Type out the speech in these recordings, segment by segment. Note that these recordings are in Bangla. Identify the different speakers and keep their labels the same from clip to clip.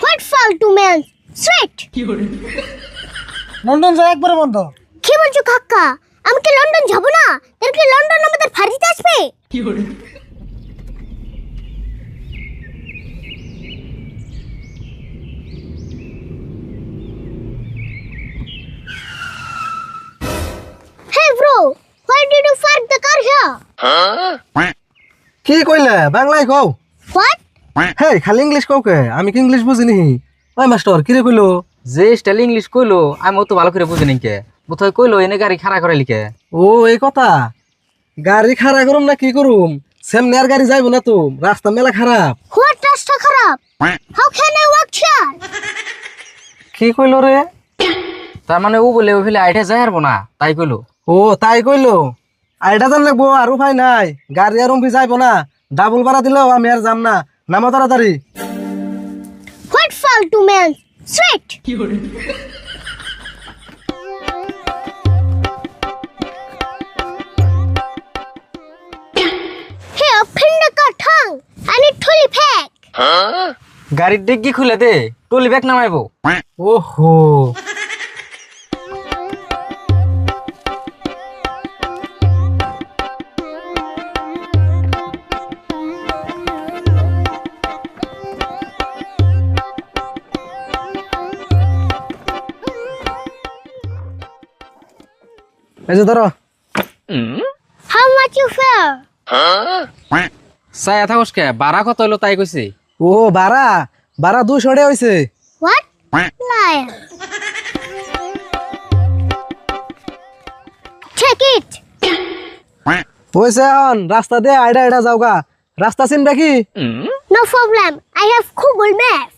Speaker 1: হোয়াট ফালতু ম্যান স্ট্রেট
Speaker 2: লন্ডন যায় একবারে বন্ধ।
Speaker 1: কি বলছো কাকা? আমি কি লন্ডন যাব না? তাহলে কি লন্ডন আমাদের ফাঁড়িতে আসবে? Hey bro, why did you park the car here?
Speaker 2: কি কইলে? বাংলায় কও।
Speaker 1: What?
Speaker 2: হে খালি ইংলিশ কও কে? আমি কি ইংলিশ বুঝিনি ওই মাস্টার কি রে কইলো?
Speaker 3: যে স্টাইল ইংলিশ কইলো আমি অত ভালো করে বুঝি নাকি বোধহয় কইলো এনে গাড়ি খাড়া করে লিখে
Speaker 2: ও এই কথা? গাড়ি খাড়া করুম না কি করুম? সামনে আর গাড়ি যাইবো না তো রাস্তা মেলা খারাপ।
Speaker 1: What রাস্তা খারাপ? How can I walk here?
Speaker 2: কি কইলো রে?
Speaker 3: তার মানে ও বলে ওই ফেলে আইটে হারবো না তাই কইলো।
Speaker 2: ও তাই কইলো? আইটা জান লাগবো আর উপায় নাই গাড়ি আর উম্পি যাইবো না। ডাবল ভাড়া দিলেও আমি আর যাম না। নামা তাড়াতাড়ি।
Speaker 1: What fall to men sweet. Hey অফিন্ড কাঠং আমি ঠুলি ফেক
Speaker 3: গাড়ির ডিগ্গি খুলে দে টুলি ব্যাগ নামাইবো।
Speaker 2: ওহো। এই যে ধরো
Speaker 1: How much you fare?
Speaker 3: চাই থাকস কে বারা কত হইল তাই কইছে
Speaker 2: ও বারা বারা দুশো টাকা হয়েছে
Speaker 1: What? Liar. Take it.
Speaker 2: হয়েছে এখন রাস্তা দিয়ে আইডা আইডা যাওগা রাস্তা চিনবে কি
Speaker 1: No problem. I have Google Maps.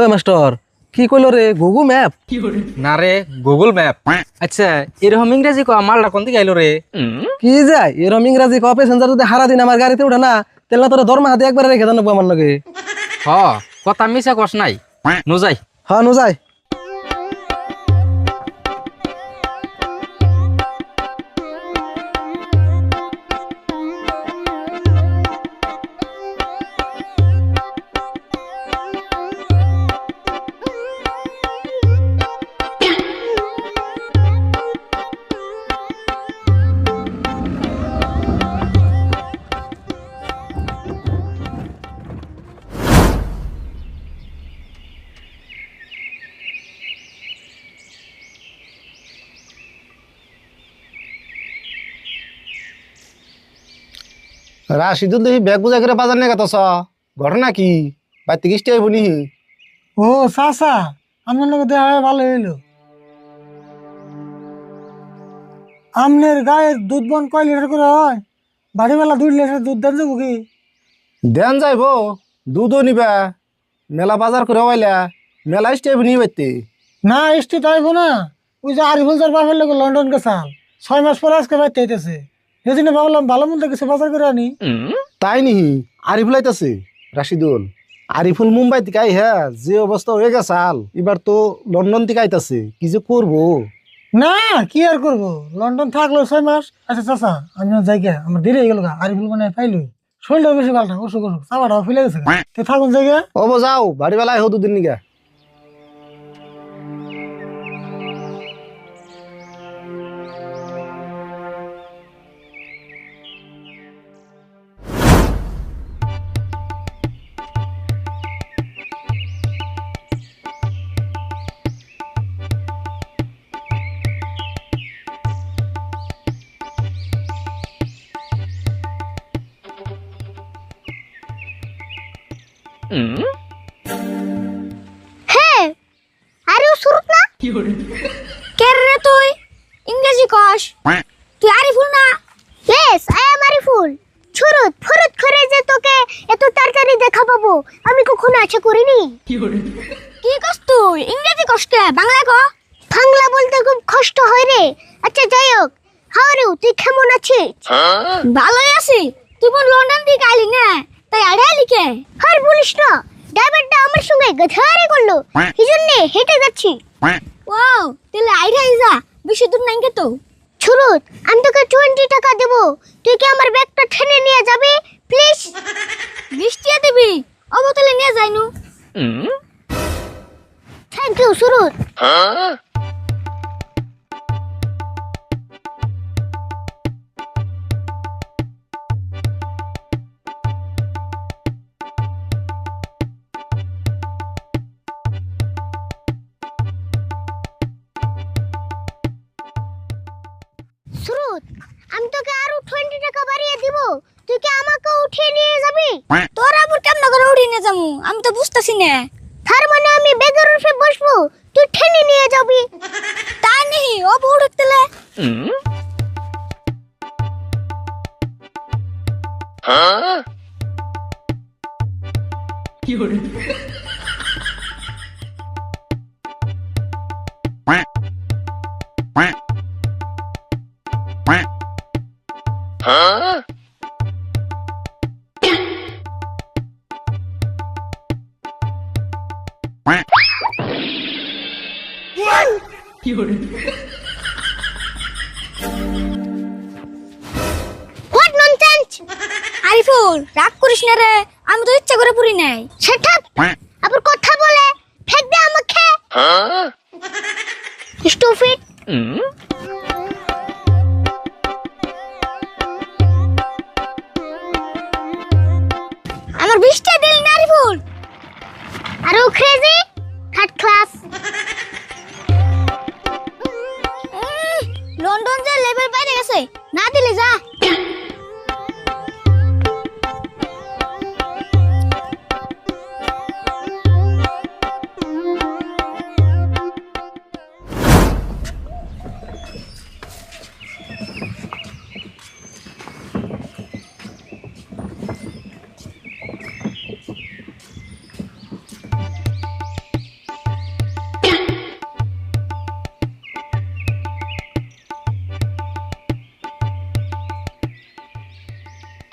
Speaker 2: ওই মাস্টার? কি কইলো রে? গুগল ম্যাপ
Speaker 3: না রে গুগল ম্যাপ আচ্ছা এরকম ইংরেজি কো মালটা কোন দিকে আইলো রে?
Speaker 2: কি যায় এরম ইংরেজি ক প্যাসেঞ্জার যদি হারা দিন আমার গাড়িতে উঠে না তাহলে তোর দরমা হাতে একবার রেখে জানাব আমার লগে।
Speaker 3: হ কথা মিছা কস নাই। নু যাই
Speaker 2: হ্যাঁ নু যায়
Speaker 4: রাশিদুল দেখি ব্যাগ বুঝা করে বাজার নিয়ে গেছ ঘটনা কি? বাড়িতে কিস্তি আইব নি?
Speaker 2: ও চাচা আপনার লগে দেখা হয়ে ভালো হইল। আমনের গায়ের দুধ বন কয় লিটার করে হয়? বাড়িওয়ালা দুই লিটার দুধ দেন যাব কি?
Speaker 4: দেন যাইব দুধও নিবা। মেলা বাজার করে হইলা মেলা ইস্টি আইব নি বাইতে
Speaker 2: না এসটি তাইব না। ওই যে আরিফুল তার বাপের লোক লন্ডন গেছাল ছয় মাস পরে আজকে বাইতে আইতেছে। সেদিন ভাবলাম ভালো মন্দ কিছু বাজার করে আনি।
Speaker 4: তাই নিহি আরিফুল আইতাছে রাশিদুল। আরিফুল মুম্বাই থেকে আই হ্যাঁ যে অবস্থা হয়ে গেছে আল এবার তো লন্ডন থেকে আইতাছে কি যে করব?
Speaker 2: না কি আর করব? লন্ডন থাকল ছয় মাস। আচ্ছা চাচা আমি আর যাই গে, আমার দেরি হয়ে গেল গা আরিফুল মানে পাইলই। শরীরটাও বেশি ভালো না অসুখ অসুখ চাপাটাও ফেলে গেছে গা। থাকুন জায়গা
Speaker 4: অব যাও বাড়ি বেলায় হো দুদিন নিগা।
Speaker 1: ছুরুত ফুরুত করে যে তোকে এত তাড়াতাড়ি দেখা পাবো আমি কখনো আশা করিনি। কি কস তুই? ইংরেজি কস কে? বাংলা ক? বাংলা বলতে খুব কষ্ট হয় রে। আচ্ছা যাই হোক। হাও রে তুই কেমন আছিস? ভালোই আছি। তুই বোন লন্ডন থেকে আইলি না? তাই আড়াই লিখে আর বলিস না ড্রাইভারটা আমার সঙ্গে গধারে করল। এই জন্যে হেঁটে যাচ্ছি। ওয়াও তাহলে আইরা যা বেশি দূর নাই তো? সুরত আমি তোকে টোয়েন্টি টাকা দেবো। তুই কি আমার ব্যাগটা ঠেনে নিয়ে যাবি? প্লিজ বিশ টাকা দিবি? অবতলে নিয়ে যাইনু। থ্যাংক ইউ সুরুত সুরত টোয়েন্টি টাকা বাড়িয়ে দিব। তুই কি আমাকে উঠিয়ে নিয়ে যাবি? তোর আবার কেমন করে উঠিয়ে নিয়ে যাব? আমি তো বুঝতেছি না। তার মানে আমি বেগের উঠে বসবো? তুই ঠেনে নিয়ে যাবি? তাই নেই ও বউড় তেলে হোয়াট ননসেন্স আরিফুল, রাগ করিস না রে, আমি তো ইচ্ছা করে পুরি নাই। সেটা আবার কথা বলে ফেক দে আমাকে। স্টুপিড আমার বিশটা দিল না, আরিফুল। আরও crazy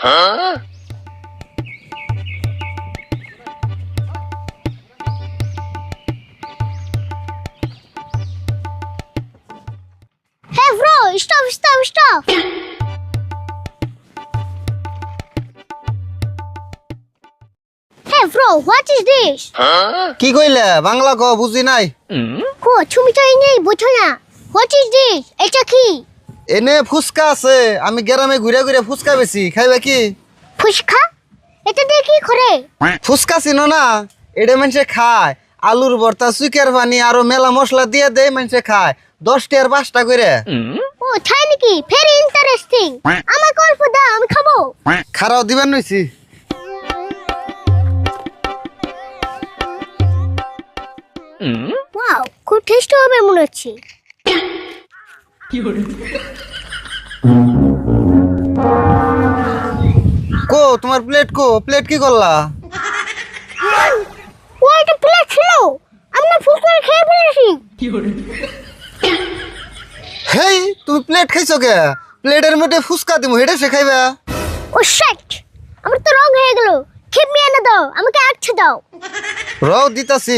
Speaker 1: Hey bro, stop, stop, stop. Hey bro, what is this? Huh?
Speaker 5: কি কইলে বাংলা ক বুঝি নাই
Speaker 1: কো তুমি তো ইংরেজি বোঝো না হোয়াট ইজ দিস এটা কি
Speaker 5: এনে ফুচকা আছে আমি গ্রামে ঘুরে ঘুরে ফুচকা বেশি খাইবে কি?
Speaker 1: ফুচকা? এটা দিয়ে কি করে?
Speaker 5: ফুচকা চিনো না এটা মানুষে খায় আলুর ভর্তা চুকের পানি আরও মেলা মশলা দিয়ে দেয় মানুষে খায় দশ টিয়ার পাঁচটা করে।
Speaker 1: ও তাই নাকি? ভেরি ইন্টারেস্টিং আমাকে অল্প দাও আমি খাব।
Speaker 5: খারাও দিবেন নইছি।
Speaker 1: ওয়াও খুব টেস্টি হবে মনে হচ্ছে।
Speaker 5: কো তোমার প্লেট কো? প্লেট কি করলা?
Speaker 1: ও একটা প্লেট ছিল। আমি না ফুচকা খেয়ে ফেলেছি।
Speaker 5: হেই তুমি প্লেট খাইছো কে? প্লেটের মধ্যে ফুচকা দিমু হেডে সে খাইবা।
Speaker 1: ও শিট আমার তো রং হয়ে গেল। খিপমি এনে দাও আমাকে আচ্ছা দাও।
Speaker 5: রও দিতাছি।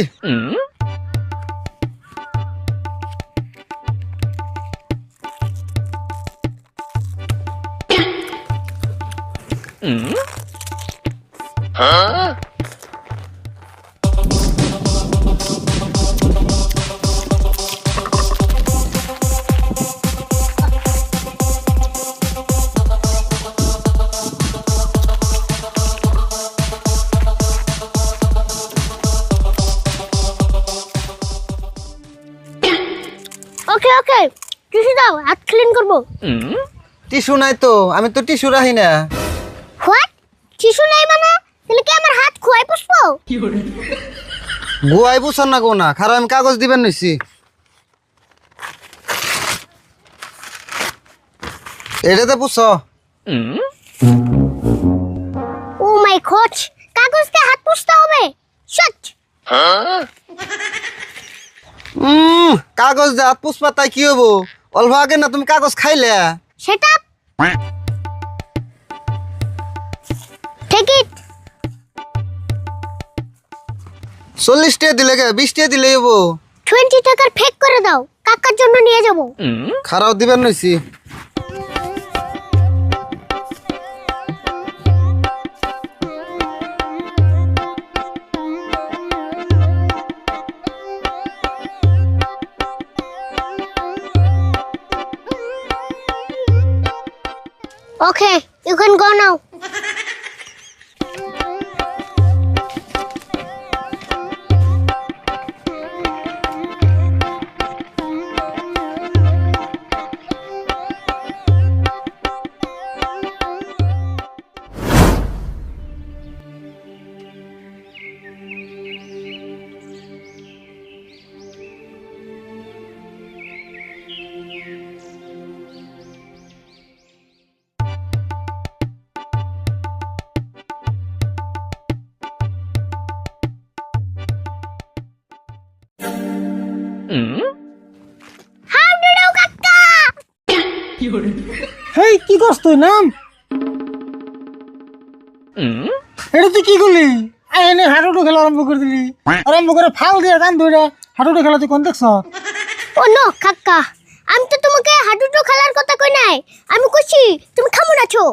Speaker 1: ওকে ওকে টিস্যু দাও, হাত ক্লিন করব।
Speaker 5: টিস্যু নাই তো, আমি তো টিস্যু রাখি না।
Speaker 1: টিস্যু নাই মানে? তাহলে কি আমার হাত খোয়াই পুষবো?
Speaker 5: গুয়াই বুঝান না কো না খারাপ আমি কাগজ দিবেন নইছি এটাতে পুছ।
Speaker 1: ও মাই গড কাগজ দিয়ে হাত পুষতে হবে।
Speaker 5: উম কাগজ দে হাত পুষপা তাই কি হব অল্প আগে না তুমি কাগজ খাইলে?
Speaker 1: সেট
Speaker 5: চল্লিশ টাকা দিলে কে বিশ টাকা দিলে যাবো
Speaker 1: টোয়েন্টি টাকার ফেক করে দাও কাকার জন্য নিয়ে যাবো
Speaker 5: খারাপ দিবেন নাইছি
Speaker 1: Okay, you can go now.
Speaker 6: হেই কি করছ তুই নাম এটা তুই কি করলি? আই এনে হাঁটুটু খেলা আরম্ভ করে দিলি। আরম্ভ করে ফাল দিয়ে গান ধরে হাঁটুটু খেলা তুই কোন দেখছ?
Speaker 1: ও নো কাকা আমি তো তোমাকে হাডুডু খেলার কথা কই নাই। আমি কইছি তুমি কেমন আছো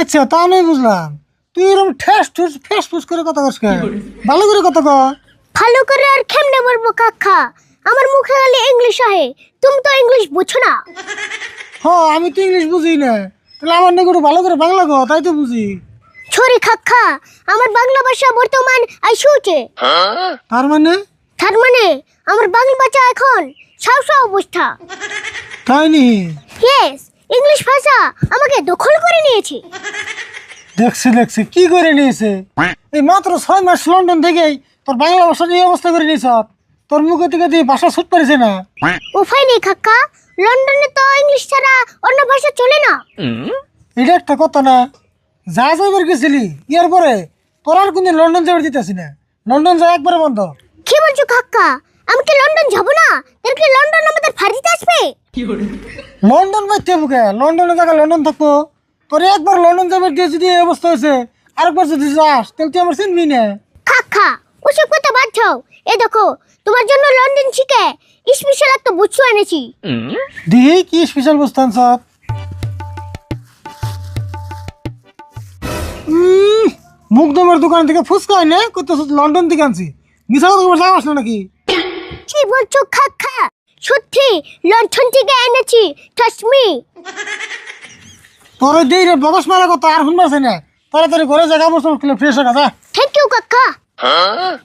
Speaker 6: আচ্ছা তা আমি বুঝলাম। তুই এরকম ঠেস ঠুস ফেস ফুস করে কথা কস কেন? ভালো করে কথা কর
Speaker 1: ভালো করে আর কেমনে বলব কাকা? আমার মুখে খালি ইংলিশ আহে। তুমি তো ইংলিশ বুঝো না।
Speaker 6: হ আমি তো ইংলিশ বুঝি না। তাহলে আমার নাকি একটু ভালো করে বাংলা কর তাই তো বুঝি।
Speaker 1: ছড়ি কাকা আমার বাংলা ভাষা বর্তমান আইসুছে
Speaker 6: তার মানে?
Speaker 1: তার মানে আমার বাংলা ভাষা এখন সাউ সাউ অবস্থা।
Speaker 6: তাই নি?
Speaker 1: ইয়েস ইংলিশ ভাষা আমাকে দখল করে নিয়েছে।
Speaker 6: দেখছি দেখছি কি করে নিয়েছে? এই মাত্র ছয় মাস লন্ডন থেকেই তোর বাংলা ভাষার এই অবস্থা করে নিয়েছ। তোর মুখে থেকে তুই ভাষা ছুট পারিছে না।
Speaker 1: উপায় নেই কাকা লন্ডনে তো ইংলিশ ছাড়া অন্য ভাষা চলে না।
Speaker 6: এটা একটা কথা না যা যাইবার গেছিলি ইয়ার পরে তোর আর কোনদিন লন্ডন যাবার দিতেছি না লন্ডন যা একবারে বন্ধ।
Speaker 1: কি বলছো কাকা আমি কি লন্ডন যাব না? এর কি লন্ডন আমাদের ফাড়িতে আসবে?
Speaker 6: লন্ডন বাইতে মুখে লন্ডনে জায়গা লন্ডন থাকব। তোর একবার লন্ডন যাবার দিয়ে যদি অবস্থা হয়েছে আরেকবার যদি যাস তাহলে তুই আমার চিনবি না।
Speaker 1: ওসব কথা বাদ দাও। এ দেখো তোমার জন্য লন্ডন শিখে স্পেশাল একটা বুঝছ এনেছি।
Speaker 6: দিহি কি স্পেশাল বুঝতাম সব মুখদমের দোকান থেকে ফুচকা এনে কত লন্ডন থেকে আনছি। মিশা কথা বলতে যাওয়াস না নাকি?
Speaker 1: কি বলছো কাকা সত্যি লন্ডন থেকে এনেছি ট্রাস্ট
Speaker 6: তোর দেই রে বগস মারা কথা আর শুনবার না। তাড়াতাড়ি ঘরে জায়গা বসে ফ্রেশ হয়ে
Speaker 1: থ্যাংক ইউ কাকা। Huh?